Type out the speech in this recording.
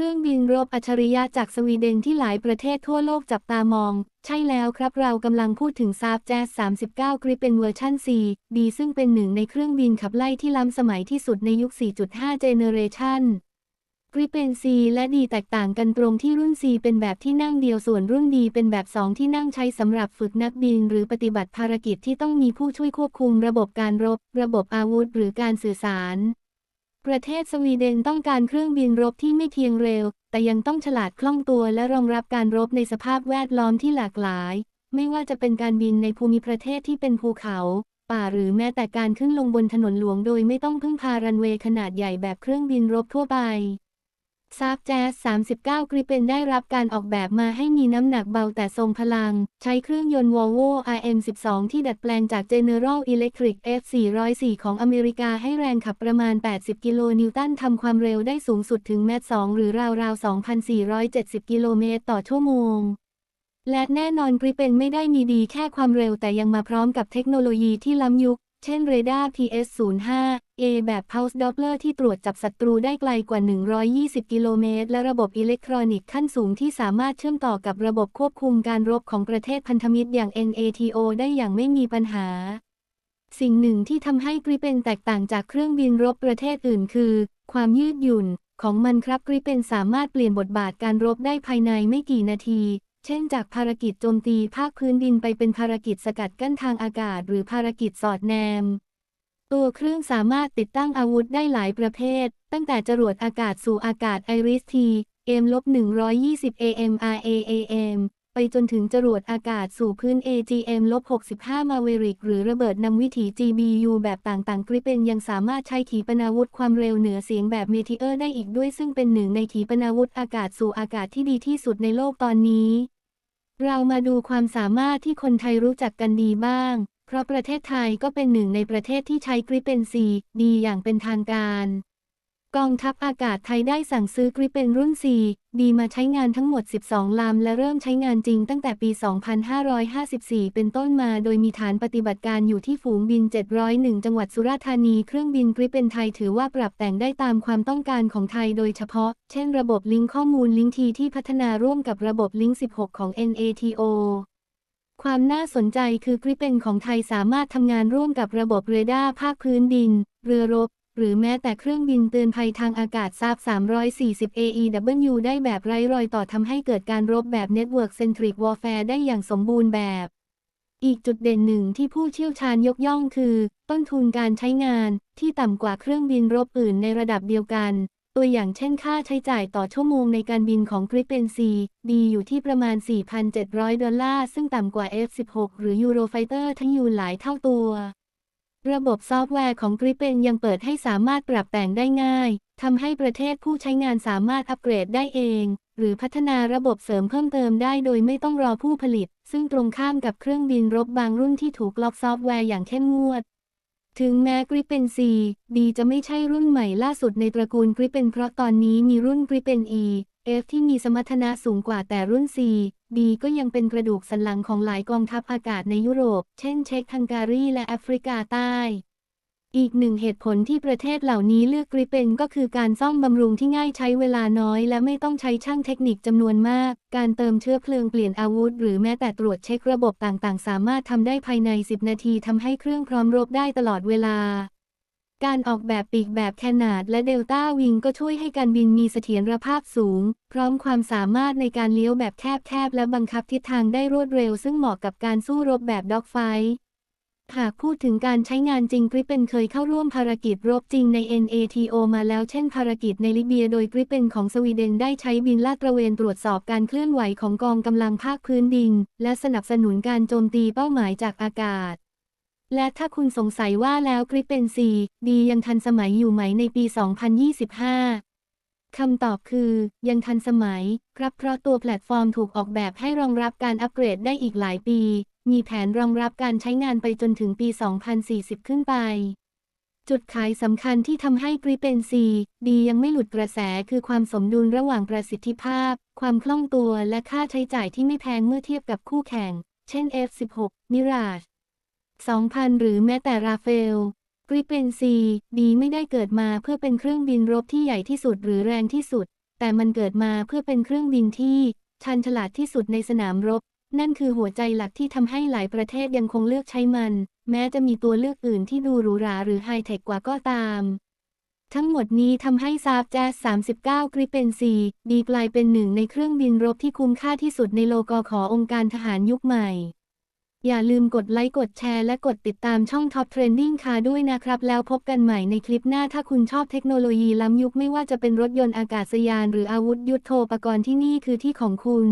ครื่องบินรบอัจฉริยะจากสวีเดนที่หลายประเทศทั่วโลกจับตามอง ใช่แล้วครับเรากำลังพูดถึงซาบแจ๊ส39 กริปเป็นเวอร์ชัน C ดีซึ่งเป็นหนึ่งในเครื่องบินขับไล่ที่ล้ำสมัยที่สุดในยุค 4.5 เจเนเรชันกริปเป็น C และดีแตกต่างกันตรงที่รุ่น C เป็นแบบที่นั่งเดียวส่วนรุ่นดีเป็นแบบ 2 ที่นั่งใช้สำหรับฝึกนักบิน หรือปฏิบัติภารกิจที่ต้องมีผู้ช่วยควบคุมระบบการรบ ระบบอาวุธ หรือการสื่อสาร ประเทศสวีเดนต้องการเครื่องบินรบที่ไม่เพียงเร็ว แต่ยังต้องฉลาดคล่องตัวและรองรับการรบในสภาพแวดล้อมที่หลากหลาย ไม่ว่าจะเป็นการบินในภูมิประเทศที่เป็นภูเขา ป่าหรือแม้แต่การขึ้นลงบนถนนหลวงโดยไม่ต้องพึ่งพารันเวย์ขนาดใหญ่แบบเครื่องบินรบทั่วไป ซาบแจ๊ส39 กริเปนได้รับการออกแบบมาให้มีน้ำหนักเบาแต่ทรงพลัง ใช้เครื่องยนต์ Volvo RM12 ที่ดัดแปลงจาก General Electric F404 ของอเมริกาให้แรงขับประมาณ 80 กิโลนิวตันทำความเร็วได้สูงสุดถึงแมต2หรือราวๆ 2,470 กิโลเมตรต่อชั่วโมง และแน่นอนกริเปนไม่ได้มีดีแค่ความเร็วแต่ยังมาพร้อมกับเทคโนโลยีที่ล้ำยุค เช่นเรดาร์ PS05 A แบบ Pulse Doppler ที่ตรวจจับศัตรูได้ไกลกว่า 120 กิโลเมตร และระบบอิเล็กทรอนิกส์ขั้นสูงที่สามารถเชื่อมต่อกับระบบควบคุมการรบของประเทศพันธมิตรอย่าง NATO ได้อย่างไม่มีปัญหา สิ่งหนึ่งที่ทำให้กริเปนแตกต่างจากเครื่องบินรบประเทศอื่นคือ ความยืดหยุ่นของมันครับกริเปนสามารถเปลี่ยนบทบาทการรบได้ภายในไม่กี่นาที เช่นจากภารกิจโจมตีภาคพื้นดินไปเป็นภารกิจสกัดกั้นทางอากาศ หรือภารกิจสอดแนม ตัวเครื่องสามารถติดตั้งอาวุธได้หลายประเภท ตั้งแต่จรวดอากาศสู่อากาศไอริสทีเอ็มลบ120 AMRAAM ไปจนถึงจรวดอากาศสู่พื้น AGM-65 มาเวริก หรือระเบิดนำวิถี GBU แบบต่างๆกริปเปนยังสามารถใช้ขีปนาวุธความเร็วเหนือเสียงแบบเมทิเออร์ได้อีกด้วย ซึ่งเป็นหนึ่งในขีปนาวุธอากาศสู่อากาศที่ดีที่สุดในโลกตอนนี้ เรามาดูความสามารถที่คนไทยรู้จักกันดีบ้าง เพราะประเทศไทยก็เป็นหนึ่งในประเทศที่ใช้กริปเปนซีดีอย่างเป็นทางการ กองทัพอากาศไทยได้สั่งซื้อกริปเปนรุ่น 4 ดีมาใช้งานทั้งหมด 12 ลำ และเริ่มใช้งานจริงตั้งแต่ปี 2554 เป็นต้นมา โดยมีฐานปฏิบัติการอยู่ที่ฝูงบิน 701 จังหวัดสุราษฎร์ธานี เครื่องบินกริปเปนไทยถือว่าปรับแต่งได้ตามความต้องการของไทยโดยเฉพาะ เช่นระบบลิงก์ข้อมูลลิงก์ทีที่พัฒนาร่วมกับระบบลิงก์16 ของ NATO ความน่าสนใจคือกริปเปนของไทยสามารถทำงานร่วมกับระบบเรดาร์ภาคพื้นดิน เรือรบ หรือแม้แต่เครื่องบินเตือนภัยทางอากาศซาบ340 AEW ได้แบบไร้รอยต่อทำให้เกิดการรบแบบ Network Centric Warfare ได้อย่างสมบูรณ์แบบ อีกจุดเด่นหนึ่งที่ผู้เชี่ยวชาญยกย่องคือ ต้นทุนการใช้งานที่ต่ำกว่าเครื่องบินรบอื่นในระดับเดียวกัน ตัวอย่างเช่นค่าใช้จ่ายต่อชั่วโมงในการบินของ Gripen C ดีอยู่ที่ประมาณ 4,700 ดอลลาร์ ซึ่งต่ำกว่า F16 หรือ Eurofighter ทั้งยูหลายเท่าตัว ระบบซอฟต์แวร์ของ Gripen ยังเปิดให้สามารถปรับแต่งได้ง่าย ทำให้ประเทศผู้ใช้งานสามารถอัปเกรดได้เอง หรือพัฒนาระบบเสริมเพิ่มเติมได้โดยไม่ต้องรอผู้ผลิต ซึ่งตรงข้ามกับเครื่องบินรบบางรุ่นที่ถูกล็อกซอฟต์แวร์อย่างเข้มงวด ถึงแม้ Gripen C ดีจะไม่ใช่รุ่นใหม่ล่าสุดในตระกูล Gripen เพราะตอนนี้มีรุ่น Gripen E F ที่มีสมรรถนะสูงกว่าแต่รุ่น C D ก็ยังเป็นกระดูกสันหลังของหลายกองทัพอากาศในยุโรป เช่นเช็กฮังการีและแอฟริกาใต้ อีกหนึ่งเหตุผลที่ประเทศเหล่านี้เลือกกริปเปนก็คือการซ่อมบำรุงที่ง่ายใช้เวลาน้อย และไม่ต้องใช้ช่างเทคนิคจำนวนมาก การเติมเชื้อเพลิงเปลี่ยนอาวุธ หรือแม้แต่ตรวจเช็คระบบต่างๆ สามารถทำได้ภายใน 10 นาทีทำให้เครื่องพร้อมรบได้ตลอดเวลา การออกแบบปีกแบบแคนาดและเดลต้าวิงก็ช่วยให้การบินมีเสถียรภาพสูง พร้อมความสามารถในการเลี้ยวแบบแคบๆ และบังคับทิศทางได้รวดเร็ว ซึ่งเหมาะกับการสู้รบแบบด็อกไฟหากพูดถึงการใช้งานจริงกริปเปนเคยเข้าร่วมภารกิจรบจริงใน NATO มาแล้วเช่นภารกิจในลิเบียโดยกริปเปนของสวีเดนได้ใช้บินลาดตระเวนตรวจสอบการเคลื่อนไหวของกองกำลังภาคพื้นดิน และสนับสนุนการโจมตีเป้าหมายจากอากาศ และถ้าคุณสงสัยว่าแล้วกริปเปนซีดียังทันสมัยอยู่ไหมในปี 2025 คำตอบคือยังทันสมัย ครับเพราะตัวแพลตฟอร์มถูกออกแบบให้รองรับการอัปเกรดได้อีกหลายปี มีแผนรองรับการใช้งานไปจนถึงปี 2040 ขึ้นไป จุดขายสำคัญที่ทำให้กริปเปนซีดียังไม่หลุดกระแสคือความสมดุลระหว่างประสิทธิภาพ ความคล่องตัวและค่าใช้จ่ายที่ไม่แพงเมื่อเทียบกับคู่แข่ง เช่น F16 Mirage 2000 หรือแม้แต่ราเฟลกริเปนซีดีไม่ได้เกิดมาเพื่อเป็นเครื่องบินรบที่ใหญ่ที่สุดหรือแรงที่สุด แต่มันเกิดมาเพื่อเป็นเครื่องบินที่ชันฉลาดที่สุดในสนามรบ นั่นคือหัวใจหลักที่ทำให้หลายประเทศยังคงเลือกใช้มัน แม้จะมีตัวเลือกอื่นที่ดูหรูหราหรือไฮเทคกว่าก็ตาม ทั้งหมดนี้ทำให้ซาบแจ๊ส39กริเปนซีดีกลายเป็นหนึ่งในเครื่องบินรบที่คุ้มค่าที่สุดในโลกขององค์การทหารยุคใหม่ อย่าลืมกดไลค์กดแชร์และกดติดตามช่อง Top Trending ค่ะด้วยนะครับ แล้วพบกันใหม่ในคลิปหน้าถ้าคุณชอบเทคโนโลยีล้ำยุคไม่ว่าจะเป็นรถยนต์อากาศยานหรืออาวุธยุโทโธปกรณ์ที่นี่คือที่ของคุณ